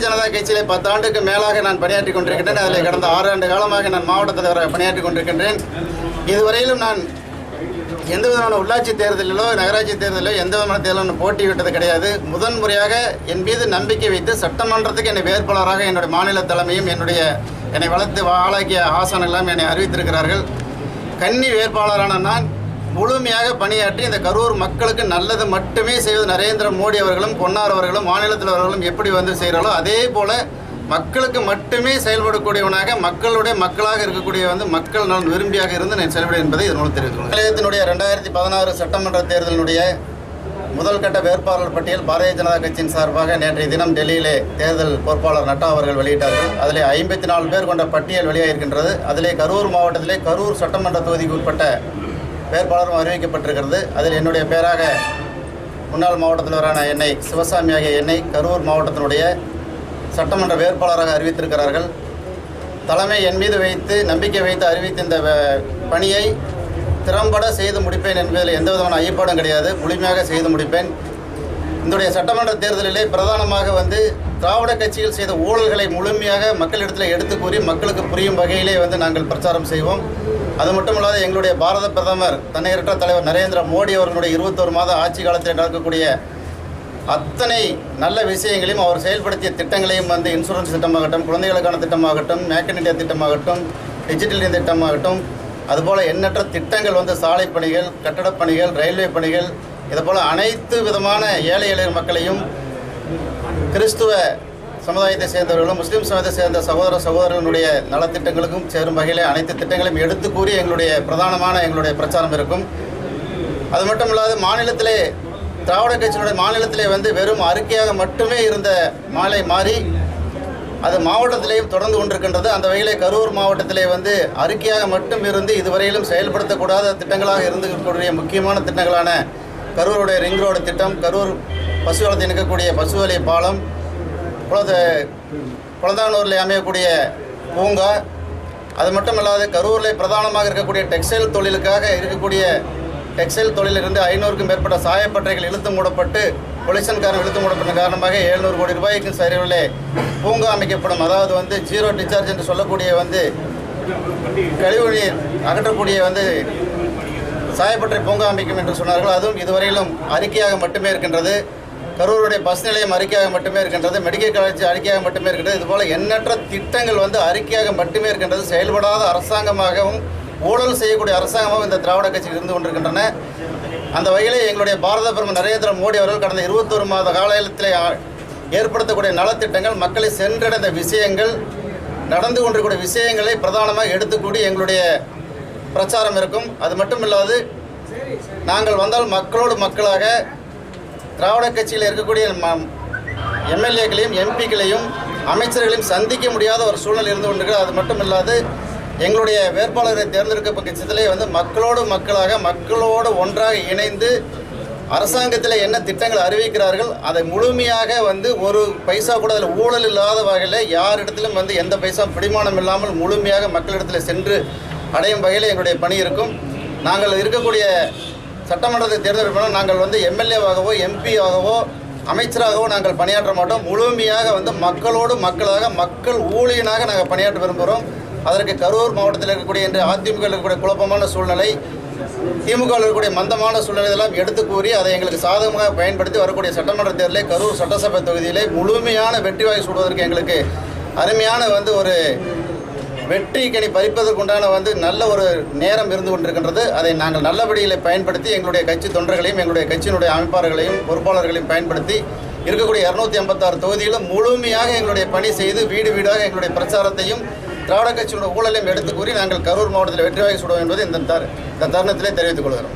ஜனதா கட்சியிலே பத்தாண்டுக்கு மேலாக நான் பணியாற்றி கொண்டிருக்கின்றேன். அதில் கடந்த ஆறு ஆண்டு காலமாக நான் மாவட்ட தலைவராக பணியாற்றி கொண்டிருக்கின்றேன். இதுவரையிலும் நான் எந்த விதமான உள்ளாட்சி தேர்தலிலோ நகராட்சி தேர்தலிலோ எந்த விதமான தேர்தலும் போட்டி போட்டியிட்டது கிடையாது. முதன் முறையாக என் மீது நம்பிக்கை வைத்து சட்டமன்றத்துக்கு என்னை வேட்பாளராக என்னுடைய மாநில தலைமையும் என்னுடைய என்னை வளர்த்து ஆளாக்கிய ஆசான் என்னை அறிவித்திருக்கிறார்கள். கன்னி வேட்பாளரான நான் முழுமையாக பணியாற்றி இந்த கரூர் மக்களுக்கு நல்லது மட்டுமே செய்வது நரேந்திர மோடி அவர்களும் பொன்னார் அவர்களும் மாநிலத்தில் அவர்களும் எப்படி வந்து செய்கிறாரோ அதே போல மக்களுக்கு மட்டுமே செயல்படக்கூடியவனாக மக்களுடைய மக்களாக இருக்கக்கூடிய வந்து மக்கள் நான் விரும்பியாக இருந்து நான் செயல்படுவேன் என்பதை இதன் மூலம் தெரிவித்துள்ளேன் நிலையத்தினுடைய ரெண்டாயிரத்தி பதினாறு சட்டமன்ற தேர்தலினுடைய முதல் கட்ட வேட்பாளர் பட்டியல் பாரதிய ஜனதா கட்சியின் சார்பாக நேற்றைய தினம் டெல்லியிலே தேர்தல் பொறுப்பாளர் நட்டா அவர்கள் வெளியிட்டார்கள். அதிலே ஐம்பத்தி நாலு பேர் கொண்ட பட்டியல் வெளியாகிருக்கின்றது அதிலே கரூர் மாவட்டத்திலே கரூர் சட்டமன்ற தொகுதிக்கு உட்பட்ட வேட்பாளரும் அறிவிக்கப்பட்டிருக்கிறது. அதில் என்னுடைய பேராக முன்னாள் மாவட்டத்தினரான என்னை சிவசாமி ஆகிய என்னை கரூர் மாவட்டத்தினுடைய சட்டமன்ற வேட்பாளராக அறிவித்திருக்கிறார்கள். தலைமை என் மீது வைத்து நம்பிக்கை வைத்து அறிவித்த இந்த பணியை திறம்பட செய்து முடிப்பேன் என்பதில் எந்த விதமான ஐயப்பாடும் கிடையாது. முழுமையாக செய்து முடிப்பேன். இன்றைய சட்டமன்ற தேர்தலிலே பிரதானமாக வந்து திராவிட கட்சிகள் செய்த ஊழல்களை முழுமையாக மக்களிடத்தில் எடுத்து கூறி மக்களுக்கு புரியும் வகையிலே வந்து நாங்கள் பிரச்சாரம் செய்வோம். அது மட்டும் இல்லாத எங்களுடைய பாரத பிரதமர் தன்னையற்ற தலைவர் நரேந்திர மோடி அவர்களுடைய இருபத்தோரு மாத ஆட்சி காலத்தில் நடக்கக்கூடிய அத்தனை நல்ல விஷயங்களையும் அவர் செயல்படுத்திய திட்டங்களையும் வந்து இன்சூரன்ஸ் திட்டமாகட்டும் குழந்தைகளுக்கான திட்டமாகட்டும் மேக் இன் இந்தியா திட்டமாகட்டும் டிஜிட்டல் இந்தியா திட்டமாகட்டும் அதுபோல் எண்ணற்ற திட்டங்கள் வந்து சாலை பணிகள் கட்டடப் பணிகள் ரயில்வே பணிகள் இதுபோல் அனைத்து விதமான ஏழை இளைஞர் மக்களையும் கிறிஸ்துவ சமுதாயத்தை சேர்ந்தவர்களும் முஸ்லீம் சமுதாயத்தை சேர்ந்த சகோதர சகோதரர்களுடைய நலத்திட்டங்களுக்கும் சேரும் வகையில் அனைத்து திட்டங்களையும் எடுத்து கூறி எங்களுடைய பிரதானமான எங்களுடைய பிரச்சாரம் இருக்கும். அது மட்டும் இல்லாது மாநிலத்திலே திராவிட கட்சியினுடைய மாநிலத்திலே வந்து வெறும் அறிக்கையாக மட்டுமே இருந்த மாலை மாறி அது மாவட்டத்திலேயும் தொடர்ந்து கொண்டிருக்கின்றது. அந்த வகையிலே கரூர் மாவட்டத்திலே வந்து அறிக்கையாக மட்டும் இருந்து இதுவரையிலும் செயல்படுத்தக்கூடாத திட்டங்களாக இருந்துக்கூடிய முக்கியமான திட்டங்களான கரூருடைய ரிங் ரோடு திட்டம் கரூர் பசுவளத்தை இணைக்கக்கூடிய பசுவலை பாலம் குளத்த குளந்தானூரில் அமையக்கூடிய பூங்கா அது மட்டும் இல்லாது கரூரில் பிரதானமாக இருக்கக்கூடிய டெக்ஸ்டைல் தொழிலுக்காக இருக்கக்கூடிய டெக்ஸ்டைல் தொழிலிருந்து ஐநூறுக்கும் மேற்பட்ட சாயப்பட்டறைகள் இழுத்து மூடப்பட்டு பொலிஷன்காரன் இழுத்து மூடப்பட்ட காரணமாக எழுநூறு கோடி ரூபாய்க்கு சரிவில் பூங்கா அமைக்கப்படும். அதாவது வந்து ஜீரோ டிஸ்சார்ஜ் என்று சொல்லக்கூடிய வந்து கழிவு நீர் அகற்றக்கூடிய வந்து சாயப்பற்றை பூங்கா அமைக்கும் என்று சொன்னார்கள். அதுவும் இதுவரையிலும் அறிக்கையாக மட்டுமே இருக்கின்றது. கரூருடைய பஸ் நிலையம் அறிக்கையாக மட்டுமே இருக்கின்றது மெடிக்கல் காலேஜ் அறிக்கையாக மட்டுமே இருக்கின்றது. இதுபோல் எண்ணற்ற திட்டங்கள் வந்து அறிக்கையாக மட்டுமே இருக்கின்றது. செயல்படாத அரசாங்கமாகவும் ஊழல் செய்யக்கூடிய அரசாங்கமாகவும் இந்த திராவிட கட்சிகள் இருந்து கொண்டிருக்கின்றன. அந்த வகையிலே எங்களுடைய பாரத பிரதமர் நரேந்திர மோடி அவர்கள் கடந்த இருபத்தொரு மாத காலத்திலே ஏற்படுத்தக்கூடிய நலத்திட்டங்கள் மக்களை சென்றடைந்த விஷயங்கள் நடந்து கொண்டிருக்கூடிய விஷயங்களை பிரதானமாக எடுத்துக்கூடி எங்களுடைய பிரச்சாரம் இருக்கும். அது மட்டும் இல்லாது நாங்கள் வந்தால் மக்களோடு மக்களாக திராவிட கட்சியில் இருக்கக்கூடிய எம்எல்ஏக்களையும் எம்பிக்களையும் அமைச்சர்களையும் சந்திக்க முடியாத ஒரு சூழ்நிலை இருந்து கொண்டிருக்கிறது. அது மட்டும் இல்லாது எங்களுடைய வேட்பாளரை தேர்ந்தெடுக்க பட்சத்திலே வந்து மக்களோடு மக்களாக மக்களோடு ஒன்றாக இணைந்து அரசாங்கத்தில் என்ன திட்டங்கள் அறிவிக்கிறார்கள் அதை முழுமையாக வந்து ஒரு பைசா கூட அதில் ஊழல் இல்லாத வகையில் யாரிடத்திலும் வந்து எந்த பைசா பிடிமானம் இல்லாமல் முழுமையாக மக்களிடத்தில் சென்று அடையும் வகையில் எங்களுடைய பணி இருக்கும். நாங்கள் இருக்கக்கூடிய சட்டமன்றத்தை தேர்ந்தெடுப்போம் நாங்கள் வந்து எம்எல்ஏவாகவோ எம்பியாகவோ அமைச்சராகவோ நாங்கள் பணியாற்ற மாட்டோம். முழுமையாக வந்து மக்களோடு மக்களாக மக்கள் ஊழியனாக நாங்கள் பணியாற்ற விரும்புகிறோம். அதற்கு கரூர் மாவட்டத்தில் இருக்கக்கூடிய இன்று அதிமுக இருக்கக்கூடிய குழப்பமான சூழ்நிலை திமுக இருக்கக்கூடிய மந்தமான சூழ்நிலை எல்லாம் எடுத்து கூறி அதை எங்களுக்கு சாதகமாக பயன்படுத்தி வரக்கூடிய சட்டமன்ற தேர்தலில் கரூர் சட்டசபை தொகுதியிலே முழுமையான வெற்றி வாய் சூடுவதற்கு எங்களுக்கு அருமையான வந்து ஒரு வெற்றி கனி பறிப்பதற்குண்டான வந்து நல்ல ஒரு நேரம் இருந்து கொண்டிருக்கின்றது. அதை நாங்கள் நல்லபடியில் பயன்படுத்தி எங்களுடைய கட்சி தொண்டர்களையும் எங்களுடைய கட்சியினுடைய அமைப்பாளர்களையும் பொறுப்பாளர்களையும் பயன்படுத்தி இருக்கக்கூடிய இரநூத்தி ஐம்பத்தாறு தொகுதியிலும் முழுமையாக எங்களுடைய பணி செய்து வீடு வீடாக எங்களுடைய பிரச்சாரத்தையும் திராவிட கட்சியினுடைய ஊழலையும் எடுத்து கூறி நாங்கள் கரூர் மாவட்டத்தில் வெற்றி வாங்கி சுடுவோம் என்பது இந்த தரு- இந்த தருணத்திலே தெரிவித்துக் கொள்கிறோம்.